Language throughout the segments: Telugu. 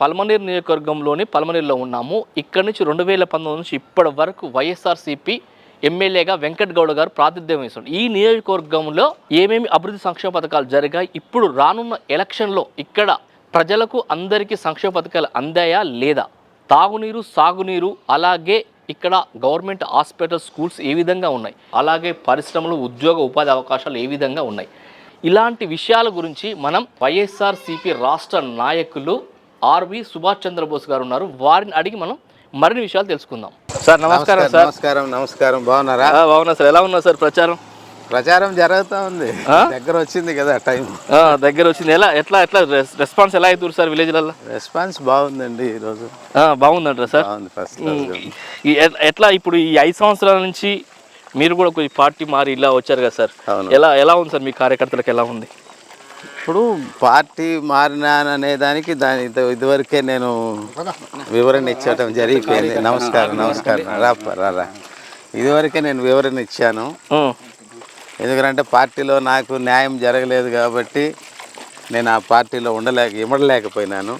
పల్మనేరు నియోజకవర్గంలోని పల్మనేరులో ఉన్నాము. ఇక్కడ నుంచి రెండు వేల పంతొమ్మిది నుంచి ఇప్పటి వరకు వైఎస్ఆర్సీపీ ఎమ్మెల్యేగా వెంకట్ గౌడ గారు ప్రాతినిధ్యం వహిస్తున్నారు. ఈ నియోజకవర్గంలో ఏమేమి అభివృద్ధి సంక్షేమ పథకాలు జరిగాయి? ఇప్పుడు రానున్న ఎలక్షన్లో ఇక్కడ ప్రజలకు అందరికీ సంక్షేమ పథకాలు అందాయా లేదా? తాగునీరు సాగునీరు అలాగే ఇక్కడ గవర్నమెంట్ హాస్పిటల్ స్కూల్స్ ఏ విధంగా ఉన్నాయి? అలాగే పరిశ్రమలు ఉద్యోగ ఉపాధి అవకాశాలు ఏ విధంగా ఉన్నాయి? ఇలాంటి విషయాల గురించి మనం వైఎస్ఆర్సీపీ రాష్ట్ర నాయకులు ఆర్వి సుభాష్ చంద్రబోస్ గారు ఉన్నారు. వారిని అడిగి మనం మరిన్ని విషయాలు తెలుసుకుందాం. సార్ నమస్కారం సార్. నమస్కారం నమస్కారం. బాగున్నారా? ఆ, బాగున్నా సార్. ఎలా ఉన్నారు సార్ ప్రచారం? ప్రచారం జరుగుతూ ఉంది. ఆ? దగ్గర వచ్చింది కదా టైం. ఆ, దగ్గర వచ్చింది. ఎలా ఎట్లా ఎట్లా రెస్- రెస్పాన్స్ ఎలా అవుతుంది సార్ విలేజ్లలో రెస్పాన్స్ బాగుందండి ఈరోజు బాగుందంటారా సార్? ఫస్ట్ ఎట్లా ఇప్పుడు ఈ ఐదు సంవత్సరాల నుంచి మీరు కూడా కొంచెం పార్టీ మారి ఇలా వచ్చారు కదా సార్. ఎలా ఎలా ఉంది సార్ మీ కార్యకర్తలకు ఎలా ఉంది? ఇప్పుడు పార్టీ మారినాననే దానికి దాని ఇది- ఇదివరకే నేను వివరణ ఇచ్చటం జరిగిపోయింది. నమస్కారం నమస్కారం. రా రా ఇదివరకే నేను వివరణ ఇచ్చాను. ఎందుకంటే పార్టీలో నాకు న్యాయం జరగలేదు కాబట్టి నేను ఆ పార్టీలో ఉండలేక ఇమ్మడలేకపోయినాను.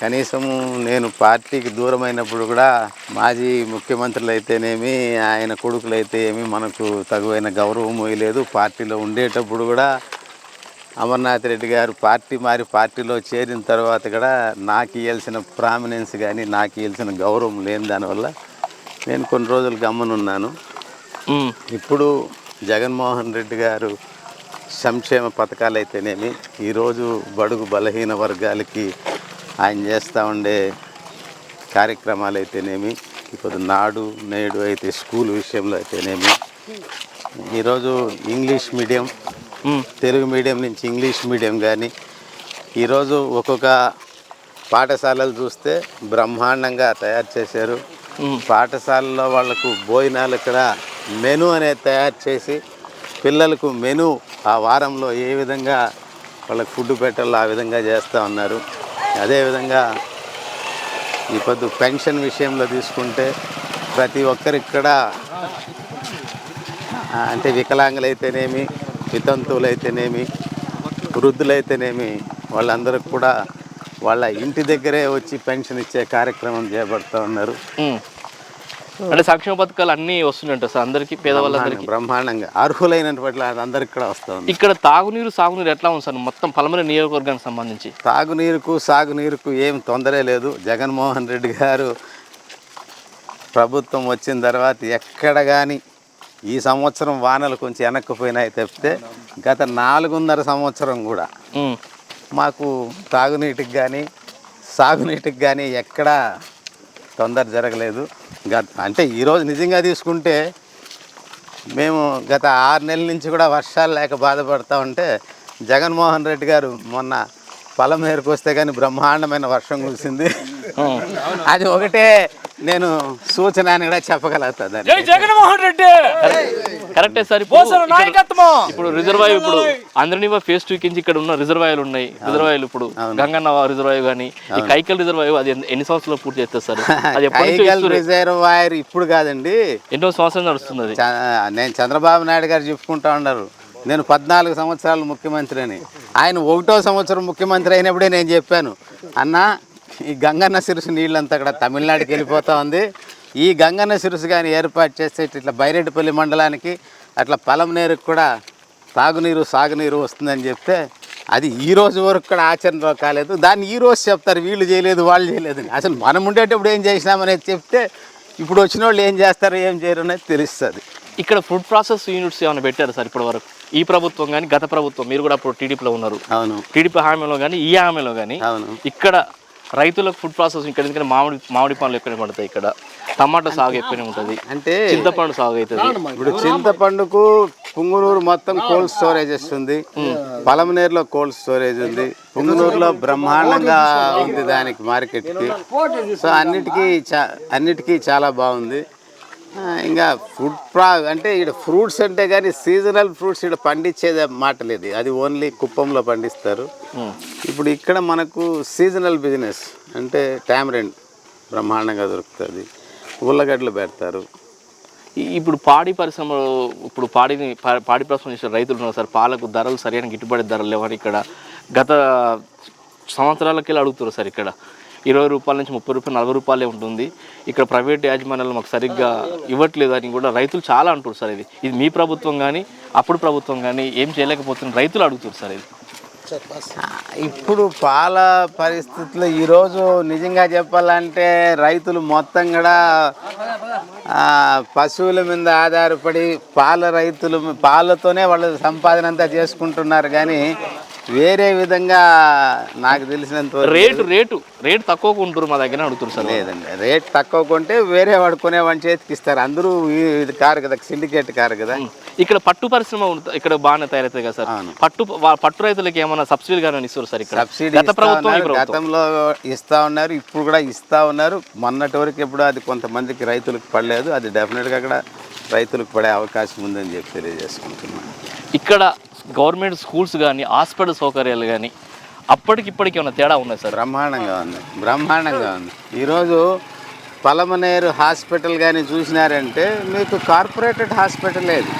కనీసము నేను పార్టీకి దూరమైనప్పుడు కూడా మాజీ ముఖ్యమంత్రులు అయితేనేమి ఆయన కొడుకులు అయితే ఏమి మనకు తగువైన గౌరవం లేదు. పార్టీలో ఉండేటప్పుడు కూడా అమర్నాథ్ రెడ్డి గారు పార్టీ మారి పార్టీలో చేరిన తర్వాత కూడా నాకు ఇవ్వాల్సిన ప్రామినెన్స్ కానీ నాకు ఇవ్వాల్సిన గౌరవం లేని దానివల్ల నేను కొన్ని రోజులు గమ్మనున్నాను. ఇప్పుడు జగన్మోహన్ రెడ్డి గారు సంక్షేమ పథకాలు అయితేనేమి ఈరోజు బడుగు బలహీన వర్గాలకి ఆయన చేస్తూ ఉండే కార్యక్రమాలు అయితేనేమి ఇప్పుడు నాడు నేడు అయితే స్కూల్ విషయంలో అయితేనేమి ఈరోజు ఇంగ్లీష్ మీడియం. తెలుగు మీడియం నుంచి ఇంగ్లీష్ మీడియం కానీ ఈరోజు ఒక్కొక్క పాఠశాలలు చూస్తే బ్రహ్మాండంగా తయారు చేశారు. పాఠశాలలో వాళ్ళకు భోజనాలు ఇక్కడ మెను అనేది తయారు చేసి పిల్లలకు మెను ఆ వారంలో ఏ విధంగా వాళ్ళకి ఫుడ్ పెట్టాలో ఆ విధంగా చేస్తూ ఉన్నారు అదేవిధంగా ఈ పొద్దు పెన్షన్ విషయంలో తీసుకుంటే ప్రతి ఒక్కరికి కూడా అంటే వికలాంగులైతేనేమి వితంతువులైతేనేమి వృద్ధులైతేనేమి వాళ్ళందరికి కూడా వాళ్ళ ఇంటి దగ్గరే వచ్చి పెన్షన్ ఇచ్చే కార్యక్రమం చేపడుతూ ఉన్నారు. అంటే సంక్షేమ పథకాలు అన్నీ వస్తున్నాయంట సార్ అందరికీ పేదవాళ్ళందరికీ? బ్రహ్మాండంగా అర్హులైనటువంటి అందరికి కూడా వస్తూ ఉంది. ఇక్కడ తాగునీరు సాగునీరు ఎట్లా ఉంది సార్? మొత్తం పలమర నియోజకవర్గానికి సంబంధించి. తాగునీరుకు సాగునీరుకు ఏం తొందరే లేదు. జగన్మోహన్ రెడ్డి గారు ప్రభుత్వం వచ్చిన తర్వాత ఎక్కడ కానీ ఈ సంవత్సరం వానలు కొంచెం వెనక్కిపోయినాయి తప్పితే గత నాలుగున్నర సంవత్సరం కూడా. మాకు తాగునీటికి కానీ సాగునీటికి కానీ ఎక్కడా తొందర జరగలేదు. గత అంటే ఈరోజు నిజంగా తీసుకుంటే మేము గత ఆరు నెలల నుంచి కూడా వర్షాలు లేక బాధపడతా ఉంటే జగన్మోహన్ రెడ్డి గారు మొన్న పొలం మేరకు వస్తే కానీ బ్రహ్మాండమైన వర్షం కురిసింది. అది ఒకటే నేను సూచన అని కూడా చెప్పగలుగుతుంది జగన్మోహన్ రెడ్డి! కరెక్టే. సార్ ఇప్పుడు ఇక్కడ- నాయకత్వం! ఇప్పుడు రిజర్వాయర్ ఇప్పుడు అందరినీ ఫేస్ టూ కింద ఇక్కడ ఉన్న రిజర్వాయర్లు ఉన్నాయి. రిజర్వాయర్లు ఇప్పుడు గంగన్న రిజర్వాయర్ కానీ ఈ కైకల్ రిజర్వాయర్ అది ఎన్ని- సంవత్సరాలు పూర్తి చేస్తారు సార్? అది ఎప్పటి నుంచి కైగల్ ఇస్తున్నారు? రిజర్వాయర్ ఇప్పుడు కాదండి. ఎన్నో సంవత్సరాలు నడుస్తుంది అది నేను చంద్రబాబు నాయుడు గారు చెప్పుకుంటా ఉన్నారు. నేను పద్నాలుగు సంవత్సరాలు ముఖ్యమంత్రి అని ఆయన ఒకటో సంవత్సరం ముఖ్యమంత్రి అయినప్పుడే నేను చెప్పాను. అన్న ఈ గంగన్న సిరుసు నీళ్ళంతా కూడా తమిళనాడుకి వెళ్ళిపోతా ఉంది. ఈ గంగన్న సిరుసు కానీ ఏర్పాటు చేస్తే ఇట్లా బైరెడ్డిపల్లి మండలానికి అట్లా పొలంనేరుకు కూడా తాగునీరు సాగునీరు వస్తుందని చెప్తే అది ఈ రోజు వరకు కూడా ఆచరణలో కాలేదు. దాన్ని ఈ రోజు చెప్తారు వీళ్ళు చేయలేదు వాళ్ళు చేయలేదు. అని. అసలు మనం ఉండేటప్పుడు ఏం చేసినామనేది చెప్తే ఇప్పుడు వచ్చిన వాళ్ళు ఏం చేస్తారు ఏం చేయరు అనేది తెలుస్తుంది. ఇక్కడ ఫుడ్ ప్రాసెస్ యూనిట్స్ ఏమైనా పెట్టారు సార్ ఇప్పటి వరకు? ఈ ప్రభుత్వం కానీ గత ప్రభుత్వం మీరు కూడా అప్పుడు టీడీపీలో ఉన్నారు. అవును. టీడీపీ హామీలో కానీ ఈ హామీలో కానీ అవును. ఇక్కడ రైతులకు ఫుడ్ ప్రాసెస్ ఇక్కడ ఎందుకంటే మామిడి మామిడి పండ్లు ఎక్కువనే పడతాయి ఇక్కడ. టమాటా సాగు ఎక్కువనే ఉంటుంది. అంటే చింతపండు సాగు అవుతుంది. ఇప్పుడు చింతపండుకు పుంగునూరు మొత్తం కోల్డ్ స్టోరేజెస్ ఉంది పలమనేరులో కోల్డ్ స్టోరేజ్ ఉంది. పుంగునూరులో బ్రహ్మాండంగా ఉంది దానికి మార్కెట్కి సో అన్నిటికీ చా అన్నిటికీ చాలా బాగుంది. ఇంకా ఫుడ్ ప్రా అంటే ఇక్కడ ఫ్రూట్స్ అంటే కానీ సీజనల్ ఫ్రూట్స్ ఇక్కడ పండించేది మాట లేదు. అది ఓన్లీ కుప్పంలో పండిస్తారు. ఇప్పుడు ఇక్కడ మనకు సీజనల్ బిజినెస్ అంటే టామరెండ్ బ్రహ్మాండంగా దొరుకుతుంది. ఉల్లగడ్డలు పెడతారు. ఇప్పుడు పాడి పరిశ్రమలో ఇప్పుడు పాడిని పాడి పరిశ్రమ చేసే రైతులు ఉన్నారు సార్. పాలకు ధరలు సరైన గిట్టుబడి ధరలు లేవని ఇక్కడ గత సంవత్సరాలకి అడుగుతారు సార్ ఇక్కడ? ఇరవై రూపాయల నుంచి ముప్పై రూపాయలు నలభై రూపాయలే ఉంటుంది. ఇక్కడ ప్రైవేట్ యాజమాన్యాలు మాకు సరిగ్గా ఇవ్వట్లేదు అని కూడా రైతులు చాలా అంటారు సార్ ఇది. ఇది మీ ప్రభుత్వం కానీ అప్పుడు ప్రభుత్వం కానీ ఏం చేయలేకపోతుంది రైతులు అడుగుతారు సార్ ఇది. ఇప్పుడు పాల పరిస్థితులు ఈరోజు నిజంగా చెప్పాలంటే రైతులు మొత్తం కూడా పశువుల మీద ఆధారపడి పాల రైతులు పాలతోనే వాళ్ళు సంపాదన అంతా చేసుకుంటున్నారు. కానీ వేరే విధంగా నాకు తెలిసినంత రేటు రేటు రేటు తక్కువగా ఉంటారు మా దగ్గర అడుగుతారు సార్ లేదండి రేట్ తక్కువ కొంటే వేరే వాడు కొనేవాడి చేతికి ఇస్తారు. అందరూ ఇది కారు కదా సిండికేట్ కారు కదా. ఇక్కడ పట్టు పరిశ్రమ ఇక్కడ బాగానే తయారవుతుంది కదా సార్. పట్టు పట్టు రైతులకి ఏమైనా సబ్సిడీ కానీ ఇస్తారు సార్ ఇక్కడ? సబ్సిడీ గతంలో ఇస్తా ఉన్నారు ఇప్పుడు కూడా ఇస్తా ఉన్నారు. మొన్నటి వరకు ఎప్పుడు అది కొంతమందికి రైతులకు పడలేదు. అది డెఫినెట్గా కూడా రైతులకు పడే అవకాశం ఉందని చెప్పి తెలియజేసుకుంటున్నాను. ఇక్కడ గవర్నమెంట్ స్కూల్స్ కానీ హాస్పిటల్ సౌకర్యాలు కానీ అప్పటికి ఇప్పటికి ఏమైనా తేడా ఉన్నాయి సార్? బ్రహ్మాండంగా ఉంది. బ్రహ్మాండంగా ఉంది. ఈరోజు పలమనేరు హాస్పిటల్ కానీ చూసినారంటే మీకు కార్పొరేటెడ్ హాస్పిటల్ లేదు.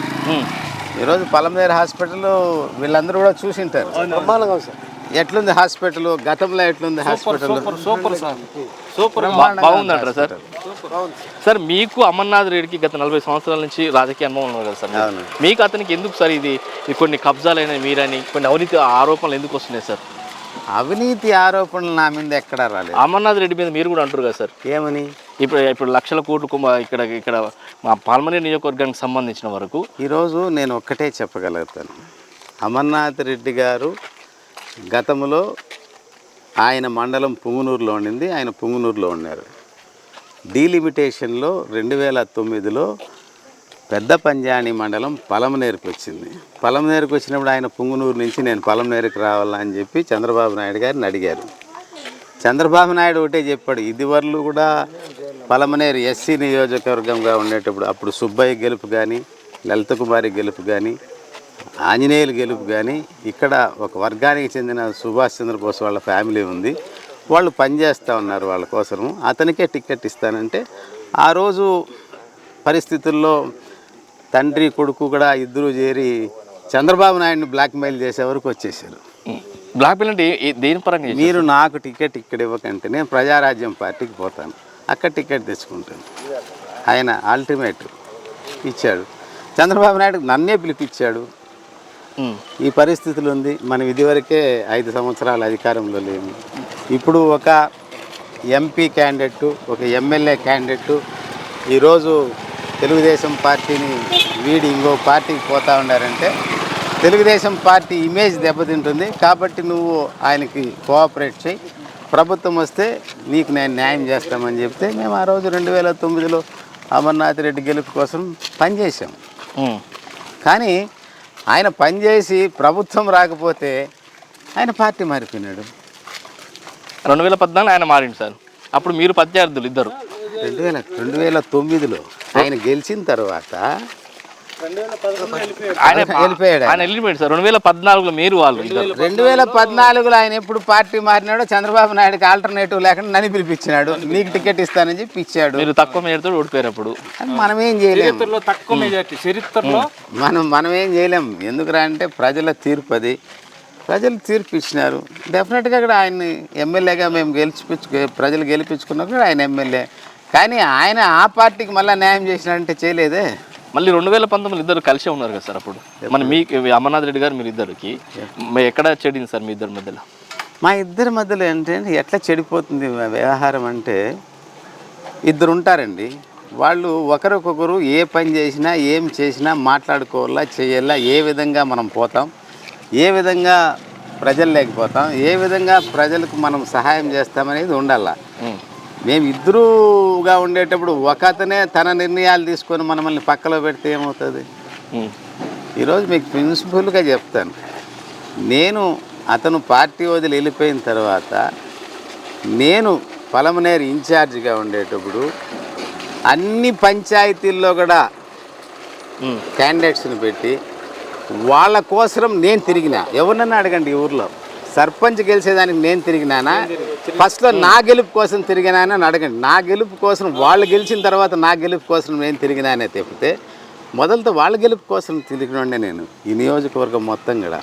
ఈరోజు పలమనేరు హాస్పిటల్ వీళ్ళందరూ కూడా చూసింటారు. ఎట్లుంది హాస్పిటల్? గతంలో ఎట్లుంది హాస్పిటల్? Super sir. సూపర్ బాగుందంటారా సార్? సార్ మీకు అమర్నాథ్ రెడ్డికి గత నలభై సంవత్సరాల నుంచి రాజకీయ అనుభవం ఉన్నారు కదా సార్ మీకు. అతనికి ఎందుకు సార్ ఇది కొన్ని కబ్జాలైన మీరని కొన్ని అవినీతి ఆరోపణలు ఎందుకు వస్తున్నాయి సార్? అవినీతి ఆరోపణలు నా మీద ఎక్కడా రాలేదు. అమర్నాథ్ రెడ్డి మీద మీరు కూడా అంటారు కదా సార్? ఏమని? ఇప్పుడు ఇప్పుడు లక్షల కోట్లు కుమ- ఇక్కడ ఇక్కడ మా పాల్మనేరు నియోజకవర్గానికి సంబంధించిన వరకు ఈరోజు నేను ఒక్కటే చెప్పగలుగుతాను. అమర్నాథ్ రెడ్డి గారు గతంలో ఆయన మండలం పుంగునూరులో ఉండింది ఆయన పుంగునూరులో ఉన్నారు. డీలిమిటేషన్లో రెండు వేల తొమ్మిదిలో పెద్ద పంజాని మండలం పలమనేరుకు వచ్చింది. పలమనేరుకు వచ్చినప్పుడు ఆయన పుంగునూరు నుంచి నేను పలమనేరుకు రావాలా అని చెప్పి చంద్రబాబు నాయుడు గారిని అడిగారు. చంద్రబాబు నాయుడు ఒకటే చెప్పాడు ఇదివరలు కూడా పలమనేరు ఎస్సీ నియోజకవర్గంగా ఉండేటప్పుడు అప్పుడు సుబ్బయ్య గెలుపు కానీ లలిత కుమారి గెలుపు కానీ ఆంజనేయులు గెలుపు కానీ ఇక్కడ ఒక వర్గానికి చెందిన సుభాష్ చంద్రబోస్ వాళ్ళ ఫ్యామిలీ ఉంది. వాళ్ళు పనిచేస్తూ ఉన్నారు వాళ్ళ కోసము అతనికే టికెట్ ఇస్తానంటే ఆ రోజు పరిస్థితుల్లో తండ్రి కొడుకు కూడా ఇద్దరు చేరి చంద్రబాబు నాయుడిని బ్లాక్మెయిల్ చేసే వరకు వచ్చేసారు. బ్లాక్ పిల్ అంటే దేని పరంగా? మీరు నాకు టికెట్ ఇక్కడ ఇవ్వకంటే నేను ప్రజారాజ్యం పార్టీకి పోతాను. అక్కడ టికెట్ తెచ్చుకుంటాను. ఆయన అల్టిమేట్ ఇచ్చాడు. చంద్రబాబు నాయుడు నన్నే పిలిపించాడు. ఈ పరిస్థితులు ఉంది. మనం ఇదివరకే ఐదు సంవత్సరాల అధికారంలో లేము. ఇప్పుడు ఒక ఎంపీ క్యాండిడేట్ ఒక ఎమ్మెల్యే క్యాండిడేట్ ఈరోజు తెలుగుదేశం పార్టీని వీడి ఇంకో పార్టీకి పోతా ఉన్నారంటే తెలుగుదేశం పార్టీ ఇమేజ్ దెబ్బతింటుంది. కాబట్టి నువ్వు ఆయనకి కోఆపరేట్ చేయి. ప్రభుత్వం వస్తే నీకు నేను న్యాయం చేస్తామని చెప్తే మేము ఆ రోజు రెండు వేల తొమ్మిదిలో అమర్నాథ్ రెడ్డి గెలుపు కోసం పనిచేసాం ఉమ్. కానీ ఆయన పనిచేసి ప్రభుత్వం రాకపోతే ఆయన పార్టీ మారిపోయినాడు. రెండు వేల పద్నాలుగు ఆయన మారిండు సార్. అప్పుడు మీరు ప్రత్యర్థులు ఇద్దరు. రెండు వేల రెండు వేల తొమ్మిదిలో ఆయన గెలిచిన తర్వాత ఆయన వెళ్ళిపోయాడు ఆయన. వెళ్ళిపోయాడు సార్. రెండు వేల పద్నాలుగులో మీరు వాళ్ళు రెండు వేల పద్నాలుగులో ఆయన ఎప్పుడు పార్టీ మారినాడో చంద్రబాబు నాయుడుకి ఆల్టర్నేటివ్ లేకుండా నన్ను పిలిపించినాడు. నీకు టికెట్ ఇస్తానని చెప్పి ఇచ్చాడు. మీరు తక్కువ మేరతో ఓడిపోయారు అప్పుడు మనం ఏం చేయలేం. చరిత్రలో తక్కువ మెజార్టీ చరిత్రలో మనం మనం ఏం చేయలేం. ఎందుకురా అంటే ప్రజల తీర్పు అది. ప్రజలు తీర్పు ఇచ్చినారు. డెఫినెట్గా కూడా ఆయన్ని ఎమ్మెల్యేగా మేము గెలిచిపించు ప్రజలు గెలిపించుకున్నా కూడా ఆయన ఎమ్మెల్యే. కానీ ఆయన ఆ పార్టీకి మళ్ళీ న్యాయం చేసినాడంటే చేయలేదే. మళ్ళీ రెండు వేల పంతొమ్మిది ఇద్దరు కలిసే ఉన్నారు కదా సార్ అప్పుడు. మన మీకు అమర్నాథ్ రెడ్డి గారు మీరు ఇద్దరికి. ఎక్కడ చెడింది సార్ మీ ఇద్దరి మధ్యలో? మా ఇద్దరి మధ్యలో ఏంటంటే ఎట్లా చెడిపోతుంది వ్యవహారం అంటే ఇద్దరు ఉంటారండి వాళ్ళు ఒకరికొకరు ఏ పని చేసినా ఏం చేసినా మాట్లాడుకోవాలా చేయాలా ఏ విధంగా మనం పోతాం ఏ విధంగా ప్రజలు లేకపోతాం ఏ విధంగా ప్రజలకు మనం సహాయం చేస్తామనేది ఉండాల. మేము ఇద్దరుగా ఉండేటప్పుడు ఒక అతనే తన నిర్ణయాలు తీసుకొని మనల్ని పక్కలో పెడితే ఏమవుతుంది. ఈరోజు మీకు ప్రిన్సిపల్గా చెప్తాను నేను అతను పార్టీ వదిలి వెళ్ళిపోయిన తర్వాత నేను పలమనేరు ఇన్ఛార్జిగా ఉండేటప్పుడు అన్ని పంచాయతీల్లో కూడా. క్యాండిడేట్స్ని పెట్టి వాళ్ళ కోసం నేను తిరిగినా ఎవరినన్నా అడగండి ఊర్లో సర్పంచ్ గెలిచేదానికి నేను తిరిగినానా? ఫస్ట్లో నా గెలుపు కోసం తిరిగినానా అని అడగండి. నా గెలుపు కోసం వాళ్ళు గెలిచిన తర్వాత నా గెలుపు కోసం నేను తిరిగినానే తప్పితే మొదలతో వాళ్ళ గెలుపు కోసం తిరిగినండే నేను ఈ నియోజకవర్గం మొత్తం కూడా.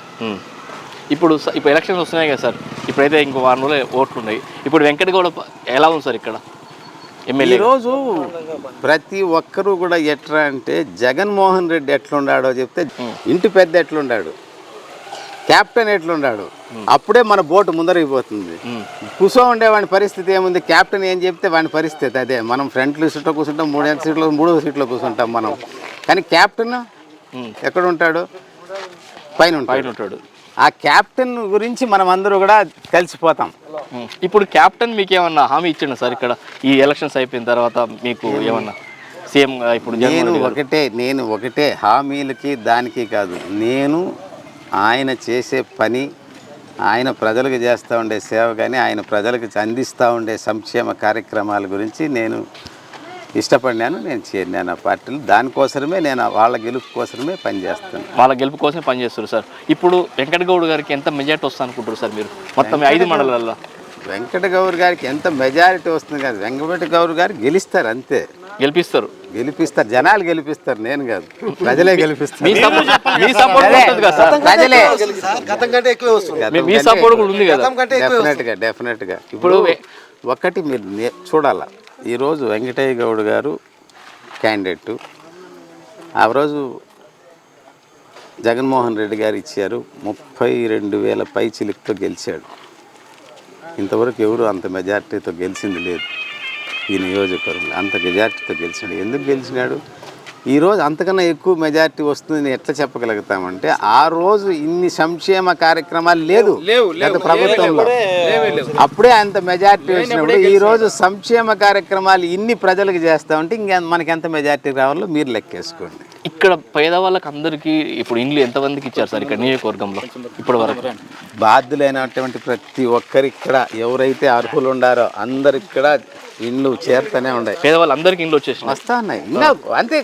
ఇప్పుడు ఇప్పుడు ఎలక్షన్స్ వస్తున్నాయి కదా సార్. ఇప్పుడైతే ఇంకో వారం రోజులు ఓట్లు ఉన్నాయి. ఇప్పుడు వెంకటగౌడ ఎలా ఉంది సార్ ఇక్కడ? ఎమ్మెల్యే. ఈరోజు ప్రతి ఒక్కరూ కూడా ఎట్లా అంటే జగన్మోహన్ రెడ్డి ఎట్లున్నాడో చెప్తే ఇంటి పెద్ద ఎట్లున్నాడు కెప్టెన్ ఎట్లున్నాడు అప్పుడే మన బోటు ముందరైపోతుంది కూర్చో ఉండేవాడి పరిస్థితి ఏముంది? కెప్టెన్ ఏం చెప్తే వాడి పరిస్థితి అదే. మనం ఫ్రంట్ సీట్లో కూర్చుంటాం మూడు సీట్లో మూడో సీట్లో కూర్చుంటాం మనం. కానీ కెప్టెన్ ఎక్కడ ఉంటాడు పైన పైన ఉంటాడు ఆ కెప్టెన్ గురించి మనం అందరూ కూడా కలిసిపోతాం. ఇప్పుడు క్యాప్టెన్ మీకు ఏమన్నా హామీ ఇచ్చిండు సార్ ఇక్కడ? ఈ ఎలక్షన్స్ అయిపోయిన తర్వాత మీకు ఏమన్నా సీఎం ఇప్పుడు నేను. ఒకటే నేను ఒకటే హామీలకి దానికి కాదు. నేను ఆయన చేసే పని ఆయన ప్రజలకు చేస్తూ ఉండే సేవ కానీ ఆయన ప్రజలకు అందిస్తూ ఉండే సంక్షేమ కార్యక్రమాల గురించి నేను ఇష్టపడినాను నేను చేరినాను ఆ పార్టీలు. దానికోసమే నేను వాళ్ళ గెలుపు కోసమే పనిచేస్తాను వాళ్ళ గెలుపు కోసమే పనిచేస్తారు సార్. ఇప్పుడు వెంకటగౌడ్ గారికి ఎంత మెజార్టీ వస్తుంది అనుకుంటారు సార్ మీరు? మొత్తం ఐదు మండలాల్లో. వెంకట గౌర్ గారికి ఎంత మెజారిటీ వస్తుంది కాదు వెంకట గౌర్ గారు గెలుస్తారు అంతే. గెలిపిస్తారు. గెలిపిస్తారు జనాలు గెలిపిస్తారు నేను కాదు. ప్రజలే గెలిపిస్తారు. మీ సపోర్ట్ మీ సపోర్ట్ అదే, ఉంటుంది కదా సార్? ప్రజలే గతం కంటే ఎక్కువ వస్తుంది. మీ- మీ సపోర్ట్ కూడా ఉంది కదా. డెఫినెట్గా డెఫినెట్గా ఇప్పుడు ఒకటి మీరు చూడాల. ఈరోజు వెంకటయ్య గౌడ్ గారు క్యాండిడేట్ ఆ రోజు జగన్మోహన్ రెడ్డి గారు ఇచ్చారు ముప్పై రెండు వేల పై చిలుకుతో గెలిచాడు. ఇంతవరకు ఎవరు అంత మెజార్టీతో గెలిచింది లేదు. ఈ నియోజకవర్గంలో అంత మెజార్టీతో గెలిచాడు ఎందుకు గెలిచినాడు? ఈరోజు అంతకన్నా ఎక్కువ మెజార్టీ వస్తుందని ఎట్లా చెప్పగలుగుతామంటే ఆ రోజు ఇన్ని సంక్షేమ కార్యక్రమాలు లేదు గత ప్రభుత్వంలో. అప్పుడే అంత మెజార్టీ వచ్చినప్పుడు ఈ రోజు సంక్షేమ కార్యక్రమాలు ఇన్ని ప్రజలకు చేస్తా ఉంటే ఇంకా మనకి ఎంత మెజార్టీ రావాలో మీరు లెక్కేసుకోండి. ఇక్కడ పేదవాళ్ళకి అందరికీ ఇప్పుడు ఇండ్లు ఎంతమందికి ఇచ్చారు సార్ ఇక్కడ నియోజకవర్గంలో ఇప్పటి వరకు బాధ్యులైనటువంటి ప్రతి ఒక్కరు ఇక్కడ ఎవరైతే అర్హులు ఉండారో అందరు ఇక్కడ ఇండ్లు చేరుతూనే ఉన్నాయి. పేదవాళ్ళు అందరికీ ఇండ్లు వచ్చేసినాయి. వస్తా ఉన్నాయి. ఇంకా అంతే.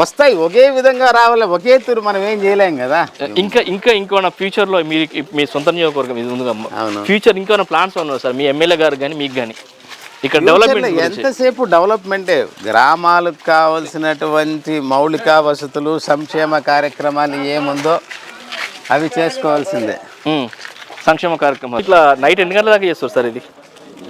వస్తాయి. ఒకే విధంగా రావాలి. ఒకే తూరు మనం ఏం చేయలేం కదా. ఇంకా ఇంకా ఇంకేమైనా ఫ్యూచర్లో మీరు మీ సొంత నియోజకవర్గం ఇది ఉంది అవును. ఫ్యూచర్ ఇంకేమైనా ప్లాన్స్ ఉన్నారు సార్? మీ ఎమ్మెల్యే గారు కానీ మీకు కానీ ఇక్కడ ఫ్యూచర్లో డెవలప్మెంట్ ఎంతసేపు డెవలప్మెంటే గ్రామాలకు కావలసినటువంటి మౌలిక వసతులు సంక్షేమ కార్యక్రమాలు ఏముందో అవి చేసుకోవాల్సిందే. సంక్షేమ కార్యక్రమం ఇట్లా నైట్ ఎన్ని గంటల దాకా చేస్తారు సార్ ఇది?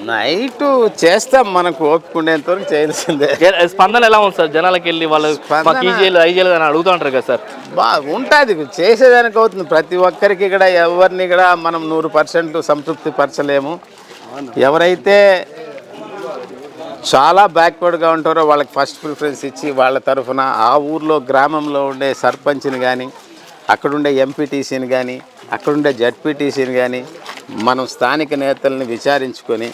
నైట్ చేస్తాం మనకు ఓపిక ఉండేంత వరకు చేయాల్సిందే. స్పందన ఎలా ఉంది సార్? జనాలకి వెళ్ళి వాళ్ళు మాకు ఈ చేయలేదు ఐదు చేయలేదు అని అడుగుతూ ఉంటారు కదా సార్? బా ఉంటుంది. చేసేదానికి అవుతుంది. ప్రతి ఒక్కరికి ఇక్కడ ఎవరిని కూడా మనం నూరు పర్సెంట్ సంతృప్తి పరచలేము. ఎవరైతే చాలా బ్యాక్వర్డ్గా ఉంటారో వాళ్ళకి ఫస్ట్ ప్రిఫరెన్స్ ఇచ్చి వాళ్ళ తరఫున ఆ ఊర్లో గ్రామంలో ఉండే సర్పంచ్ని కానీ అక్కడుండే ఎంపీటీసీని కానీ అక్కడుండే జడ్పీటీసీని కానీ మనం స్థానిక నేతల్ని విచారించుకొని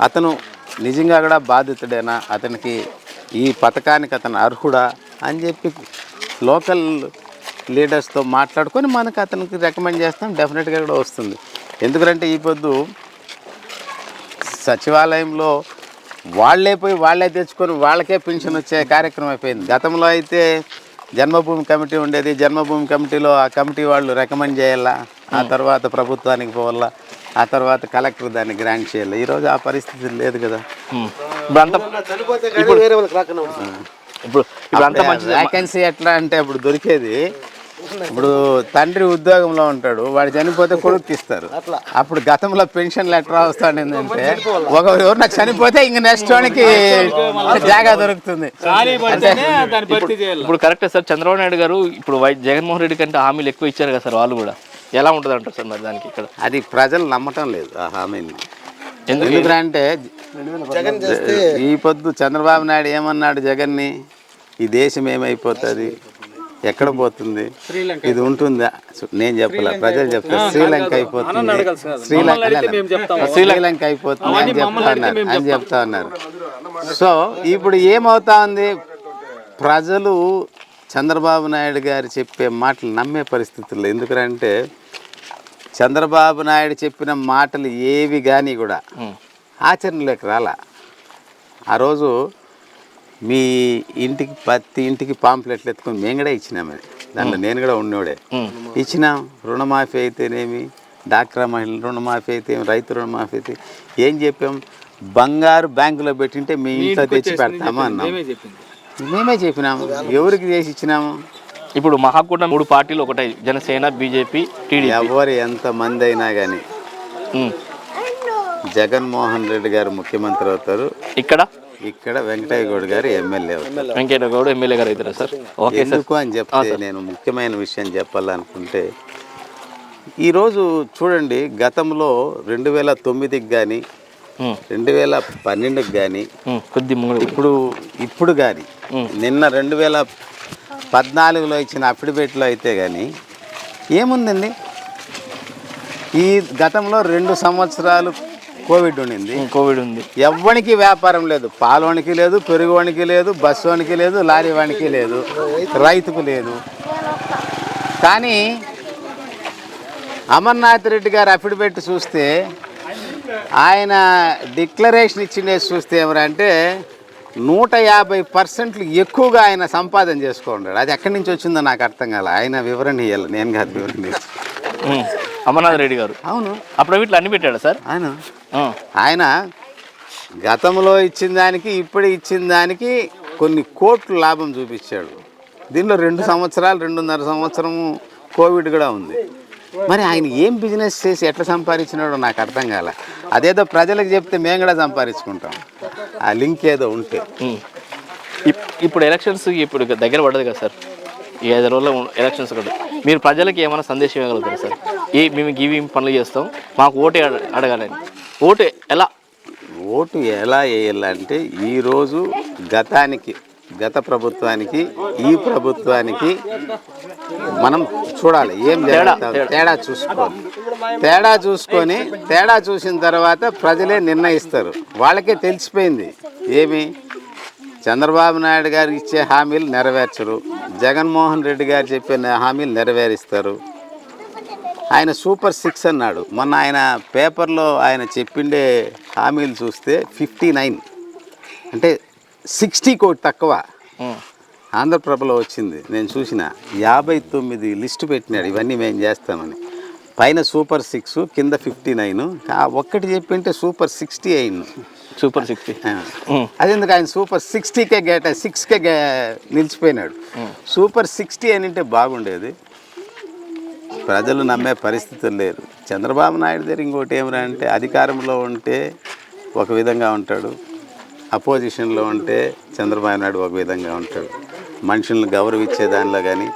అతను నిజంగా కూడా బాధితుడేనా? అతనికి ఈ పథకానికి అతను అర్హుడా? అని చెప్పి లోకల్ లీడర్స్తో మాట్లాడుకొని మనకు అతనికి రికమెండ్ చేస్తాం. డెఫినెట్గా కూడా వస్తుంది. ఎందుకంటే ఈ పొద్దు సచివాలయంలో వాళ్ళే పోయి వాళ్ళే తెచ్చుకొని వాళ్ళకే పెన్షన్ వచ్చే కార్యక్రమం అయిపోయింది. గతంలో అయితే జన్మభూమి కమిటీ ఉండేది. జన్మభూమి కమిటీలో ఆ కమిటీ వాళ్ళు రికమెండ్ చేయాలా? ఆ తర్వాత ప్రభుత్వానికి పోవాలా? ఆ తర్వాత కలెక్టర్ దాన్ని గ్రాంట్ చేయాలి. ఈరోజు ఆ పరిస్థితి లేదు కదా. ఇప్పుడు అంత వేరే వాళ్ళకి రాకుండా ఇప్పుడు ఇప్పుడు ఎట్లా అంటే అప్పుడు దొరికేది. ఇప్పుడు తండ్రి ఉద్యోగంలో ఉంటాడు. వాడు చనిపోతే కొడుకు ఇస్తారు. అప్పుడు గతంలో పెన్షన్ లెటర్ వస్తాడు ఏంటంటే ఒక ఎవరు నాకు చనిపోతే ఇంక నెక్స్ట్ వానికి జాగా దొరుకుతుంది. ఇప్పుడు కరెక్టే సార్. చంద్రబాబు నాయుడు గారు ఇప్పుడు వై జగన్మోహన్ రెడ్డి కంటే హామీలు ఎక్కువ ఇచ్చారు కదా సార్ వాళ్ళు కూడా. ఎలా ఉంటుంది అంటారు సార్ మరి దానికి ఇక్కడ? అది ప్రజలు నమ్మటం లేదు. ఆ హామీని ఎందుకు? ఎందుకంటే జగన్ చేస్తే ఈ పొద్దు చంద్రబాబు నాయుడు ఏమన్నాడు జగన్ని? ఈ దేశం ఏమైపోతుంది? ఎక్కడ పోతుంది? ఇది ఉంటుందా. నేను చెప్పలే. ప్రజలు చెప్తారు శ్రీలంక అయిపోతుంది. శ్రీలంక శ్రీలంక అయిపోతుంది అని చెప్తా ఉన్నారు అని చెప్తా ఉన్నారు సో ఇప్పుడు ఏమవుతా ఉంది? ప్రజలు చంద్రబాబు నాయుడు గారు చెప్పే మాటలు నమ్మే పరిస్థితుల్లో ఎందుకంటే చంద్రబాబు నాయుడు చెప్పిన మాటలు ఏవి కానీ కూడా. ఆచరణలోకి రాలా. ఆ రోజు మీ ఇంటికి ప్రతి ఇంటికి పాంప్లెట్లు ఎత్తుకొని మేము కూడా ఇచ్చినాం అది. దాంట్లో నేను కూడా ఉన్నోడే. ఇచ్చినాం. రుణమాఫీ అయితేనేమి డాక్రా మహిళలు రుణమాఫీ అయితే రైతు రుణమాఫీ అయితే ఏం చెప్పాం? బంగారు బ్యాంకులో పెట్టింటే మీ ఇంట్లో తెచ్చి పెడతాము అన్నాం. మేమే చెప్పినాము ఎవరికి చేసి ఇచ్చినాము? ఇప్పుడు మహాకూటమి మూడు పార్టీలు ఒకటే. Janasena BJP TDP. ఎవరు ఎంత మంది అయినా కానీ జగన్మోహన్ రెడ్డి గారు ముఖ్యమంత్రి అవుతారు. ఇక్కడ? ఇక్కడ వెంకటయ్య గౌడ్ గారు ఎమ్మెల్యే అవుతారు. వెంకయ్య గౌడ్ ఎమ్మెల్యే గారు అవుతారా సార్? ఓకే ఎందుకు అని చెప్తే నేను ముఖ్యమైన విషయం చెప్పాలనుకుంటే ఈరోజు చూడండి గతంలో రెండు వేల తొమ్మిదికి కానీ రెండు వేల పన్నెండుకి కానీ కొద్ది ఇప్పుడు ఇప్పుడు కానీ నిన్న రెండు వేల పద్నాలుగులో ఇచ్చిన అఫిడవిట్లో అయితే కానీ ఏముందండి? ఈ గతంలో రెండు సంవత్సరాలు కోవిడ్ ఉండింది. కోవిడ్ ఉంది. ఎవ్వనికి వ్యాపారం లేదు. పాలోనికి లేదు పెరుగువానికి లేదు బస్సు వానికి లేదు లారీ వానికి లేదు రైతుకు లేదు. కానీ అమర్నాథ్ రెడ్డి గారు అఫిడవిట్ చూస్తే ఆయన డిక్లరేషన్ ఇచ్చిండే చూస్తే ఏమరంటే నూట యాభై పర్సెంట్లు ఎక్కువగా ఆయన సంపాదన చేసుకున్నాడు అది ఎక్కడి నుంచి వచ్చిందో నాకు అర్థం కాలే. ఆయన వివరణ ఇవ్వాలి నేను కాదు వివరణ అమర్నాథ్ రెడ్డి గారు. అవును. అప్పుడు వీటిలో అన్ని పెట్టాడా సార్? ఆయన. ఆయన గతంలో ఇచ్చిన దానికి ఇప్పుడు ఇచ్చిన దానికి కొన్ని కోట్లు లాభం చూపించాడు. దీనిలో రెండు సంవత్సరాలు రెండున్నర సంవత్సరము కోవిడ్ కూడా ఉంది. మరి ఆయన ఏం బిజినెస్ చేసి ఎట్లా సంపాదించినాడో నాకు అర్థం కాల. అదేదో ప్రజలకు చెప్తే మేము కూడా సంపాదించుకుంటాం. ఆ లింక్ ఏదో ఉంటే. ఇప్పుడు ఎలక్షన్స్ ఇప్పుడు దగ్గర పడదు కదా సార్. ఈ ఐదు రోజుల్లో ఎలక్షన్స్ కూడా. మీరు ప్రజలకు ఏమైనా సందేశం ఇవ్వగలుగుతారు సార్? ఈ మేము ఇవి పనులు చేస్తాం. మాకు ఓటే అడ- అడగాలని. ఓటు ఎలా? ఓటు ఎలా వేయాలంటే ఈరోజు గతానికి గత ప్రభుత్వానికి ఈ ప్రభుత్వానికి మనం చూడాలి ఏం తేడా చూసుకోవాలి. తేడా చూసుకొని తేడా చూసిన తర్వాత ప్రజలే నిర్ణయిస్తారు. వాళ్ళకే తెలిసిపోయింది. ఏమి? చంద్రబాబు నాయుడు గారు ఇచ్చే హామీలు నెరవేర్చరు. జగన్మోహన్ రెడ్డి గారు చెప్పే హామీలు నెరవేరుస్తారు. ఆయన సూపర్ సిక్స్ అన్నాడు. మొన్న ఆయన పేపర్లో ఆయన చెప్పిండే హామీలు చూస్తే ఫిఫ్టీ నైన్. అంటే సిక్స్టీ కోటి తక్కువ. ఆంధ్రప్రభలో వచ్చింది. నేను చూసిన యాభై తొమ్మిది లిస్టు పెట్టినాడు. ఇవన్నీ మేము చేస్తామని. పైన సూపర్ సిక్స్ కింద ఫిఫ్టీ నైన్. ఒక్కటి చెప్పింటే సూపర్ సిక్స్టీ అయిన్ సూపర్ సిక్స్టీ. అదెందుకు ఆయన సూపర్ సిక్స్టీకే గేట సిక్స్కే గే నిలిచిపోయినాడు. సూపర్ సిక్స్టీ అని అంటే బాగుండేది. ప్రజలు నమ్మే పరిస్థితులు లేరు. చంద్రబాబు నాయుడు దగ్గర ఇంకోటి ఏమిరా అంటే అధికారంలో ఉంటే ఒక విధంగా ఉంటాడు. అపోజిషన్లో ఉంటే చంద్రబాబు నాయుడు ఒక విధంగా ఉంటాడు. మనుషులను గౌరవించే దానిలో కానీ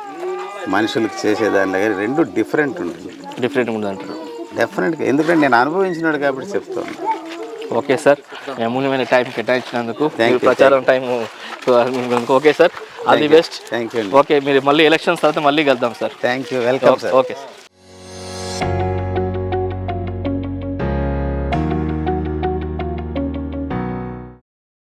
మనుషులకు చేసే దానిలో కానీ రెండు డిఫరెంట్ ఉంటుంది. డిఫరెంట్గా ఉంటుంది అంటారు డెఫినెట్గా ఎందుకంటే నేను అనుభవించినాడు కాబట్టి చెప్తాను. Okay sir. అమూల్యమైన టైం కేటాయించినందుకు ప్రచారం time okay sir. All the best thank you okay మీరు మళ్ళీ ఎలక్షన్స్ తర్వాత మళ్ళీ కలుద్దాం sir. Thank you welcome sir okay sir.